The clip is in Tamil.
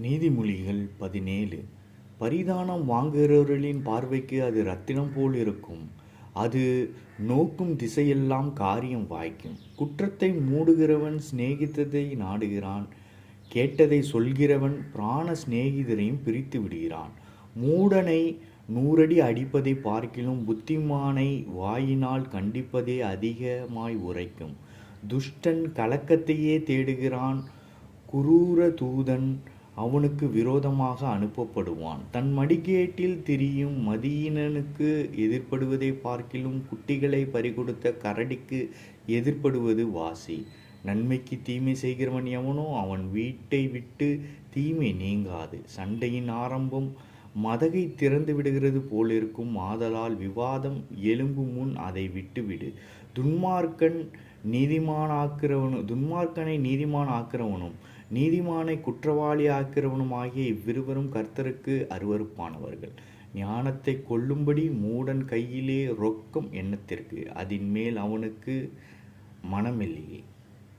நீதிமொழிகள் பதினேழு. பரிதானம் வாங்குகிறவர்களின் பார்வைக்கு அது ரத்தினம் போல் இருக்கும். அது நோக்கும் திசையெல்லாம் காரியம் வாய்க்கும். குற்றத்தை மூடுகிறவன் சிநேகித்ததை நாடுகிறான். கேட்டதை சொல்கிறவன் பிராண சிநேகிதரையும் பிரித்து விடுகிறான். மூடனை நூறடி அடிப்பதை பார்க்கிலும் புத்திமானை வாயினால் கண்டிப்பதே அதிகமாய் உரைக்கும். துஷ்டன் கலக்கத்தையே தேடுகிறான். குரூர தூதன் அவனுக்கு விரோதமாக அனுப்பப்படுவான். தன் மடிக்கேட்டில் திரியும் மதியினனுக்கு எதிர்ப்படுவதை பார்க்கிலும் குட்டிகளை பறிகொடுத்த கரடிக்கு எதிர்ப்படுவது வாசி. நன்மைக்கு தீமை செய்கிறவன் எவனோ அவன் வீட்டை விட்டு தீமை நீங்காது. சண்டையின் ஆரம்பம் மதகை திறந்து விடுகிறது போலிருக்கும். ஆதலால் விவாதம் எலும்பு முன் அதை விட்டுவிடு. துன்மார்க்கன் நீதிமானாக்கிறவனும் துன்மார்க்கனை நீதிமான் ஆக்கிறவனும் நீதிமானை குற்றவாளி ஆக்கிறவனும் ஆகிய இவ்விருவரும் கர்த்தருக்கு அருவருப்பானவர்கள். ஞானத்தை கொல்லும்படி மூடன் கையிலே ரொக்கம் எண்ணத்திற்கு அதன் மேல் அவனுக்கு மனமில்லையே.